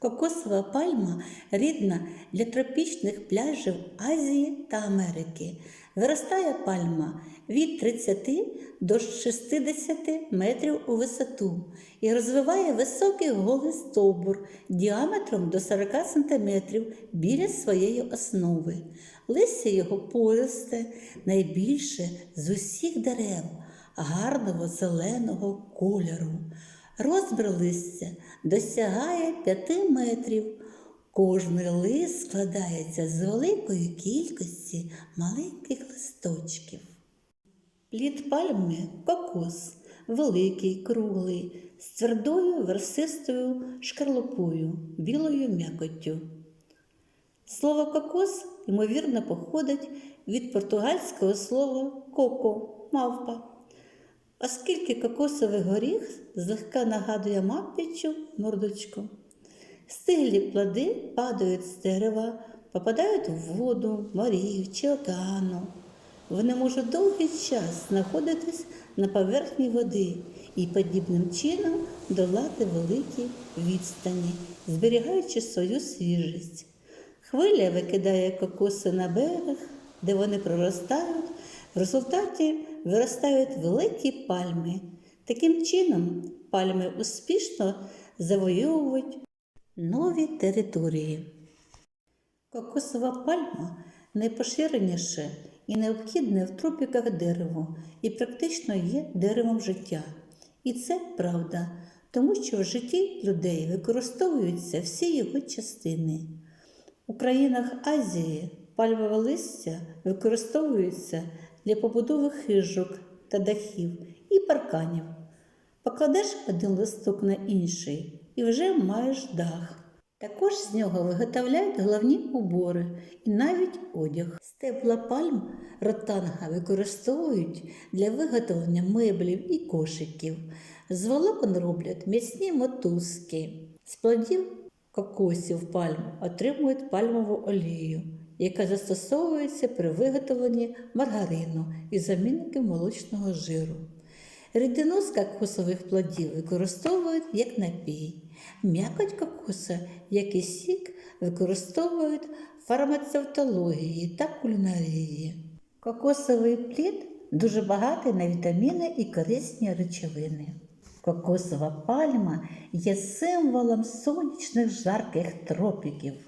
Кокосова пальма рідна для тропічних пляжів Азії та Америки. Виростає пальма від 30 до 60 метрів у висоту і розвиває високий голий стовбур діаметром до 40 см біля своєї основи. Листя його пористе, найбільше з усіх дерев гарного зеленого кольору. Розмір листя досягає 5 метрів. Кожний лист складається з великої кількості маленьких листочків. Плід пальми кокос, великий, круглий, з твердою версистою шкарлупою, білою м'якоттю. Слово кокос, ймовірно, походить від португальського слова коко мавпа. Оскільки кокосовий горіх злегка нагадує мавпічу мордочку. Стиглі плоди падають з дерева, попадають в воду, морів чи океану. Вони можуть довгий час знаходитись на поверхні води і подібним чином долати великі відстані, зберігаючи свою свіжість. Хвиля викидає кокоси на берег, де вони проростають. В результаті виростають великі пальми. Таким чином, пальми успішно завойовують нові території. Кокосова пальма найпоширеніше і необхідне в тропіках дерево і практично є деревом життя. І це правда, тому що в житті людей використовуються всі його частини. У країнах Азії пальмове листя використовується для побудови хижок та дахів і парканів. Покладеш один листок на інший і вже маєш дах. Також з нього виготовляють головні убори і навіть одяг. Стебла пальм ротанга використовують для виготовлення меблів і кошиків. З волокон роблять м'ясні мотузки. З плодів кокосів пальм отримують пальмову олію, яка застосовується при виготовленні маргарину і замінників молочного жиру. Рідину з кокосових плодів використовують як напій. М'якоть кокоса, як і сік, використовують в фармацевтології та кулінарії. Кокосовий плід дуже багатий на вітаміни і корисні речовини. Кокосова пальма є символом сонячних жарких тропіків.